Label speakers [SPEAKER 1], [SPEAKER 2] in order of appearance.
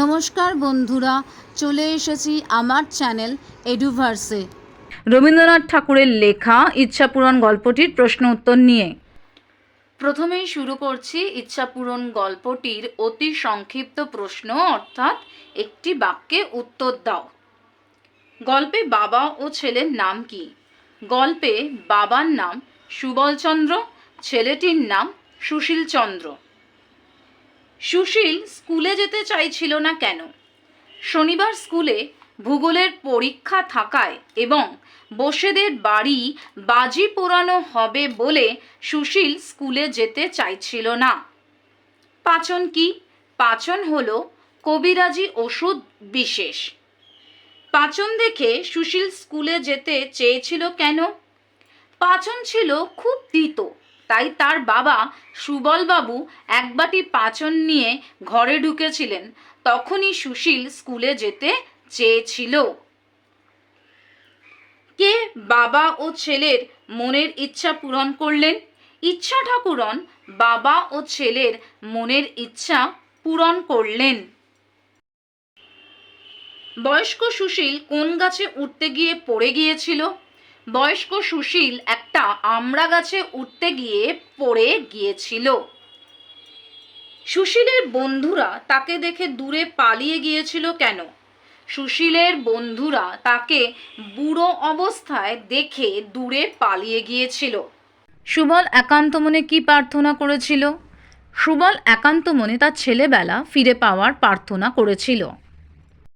[SPEAKER 1] নমস্কার বন্ধুরা চলে এসেছি আমার চ্যানেল এডুভার্সে।
[SPEAKER 2] রবীন্দ্রনাথ ঠাকুরের লেখা ইচ্ছাপূরণ গল্পটির প্রশ্ন উত্তর নিয়ে। প্রথমেই শুরু করছি ইচ্ছাপূরণ গল্পটির অতি সংক্ষিপ্ত প্রশ্ন অর্থাৎ একটি বাক্যে উত্তর দাও। গল্পে বাবা ও ছেলের নাম কি? গল্পে বাবার নাম সুবলচন্দ্র ছেলেটির নাম সুশীল চন্দ্র সুশীল স্কুলে যেতে চাইছিল না কেন? শনিবার স্কুলে ভূগোলের পরীক্ষা থাকায় এবং বসেদের বাড়ি বাজি পোড়ানো হবে বলে সুশীল স্কুলে যেতে চাইছিল না। পাচন কি? পাচন হলো কবিরাজি ওষুধ বিশেষ। পাচন দেখে সুশীল স্কুলে যেতে চেয়েছিল কেন? পাচন ছিল খুব তিতো। তাই তার বাবা সুবলবাবু এক বাটি পাচন নিয়ে ঘরে ঢুকেছিলেন। তখনই সুশীল স্কুলে যেতে চেয়েছিল। কে বাবা ও ছেলের মনের ইচ্ছা পূরণ করলেন? ইচ্ছা ঠাকুরন, বাবা ও ছেলের মনের ইচ্ছা পূরণ করলেন। বয়স্ক সুশীল কোন গাছে উঠতে গিয়ে পড়ে গিয়েছিল? বয়স্ক সুশীল একটা আমড়া গাছে উঠতে গিয়ে পড়ে গিয়েছিল। সুশীলের বন্ধুরা তাকে দেখে দূরে পালিয়ে গিয়েছিল কেন? সুশীলের বন্ধুরা তাকে বুড়ো অবস্থায় দেখে দূরে পালিয়ে গিয়েছিল। সুবল একান্ত মনে কি প্রার্থনা করেছিল? সুবল একান্ত মনে তার ছেলেবেলা ফিরে পাওয়ার প্রার্থনা করেছিল।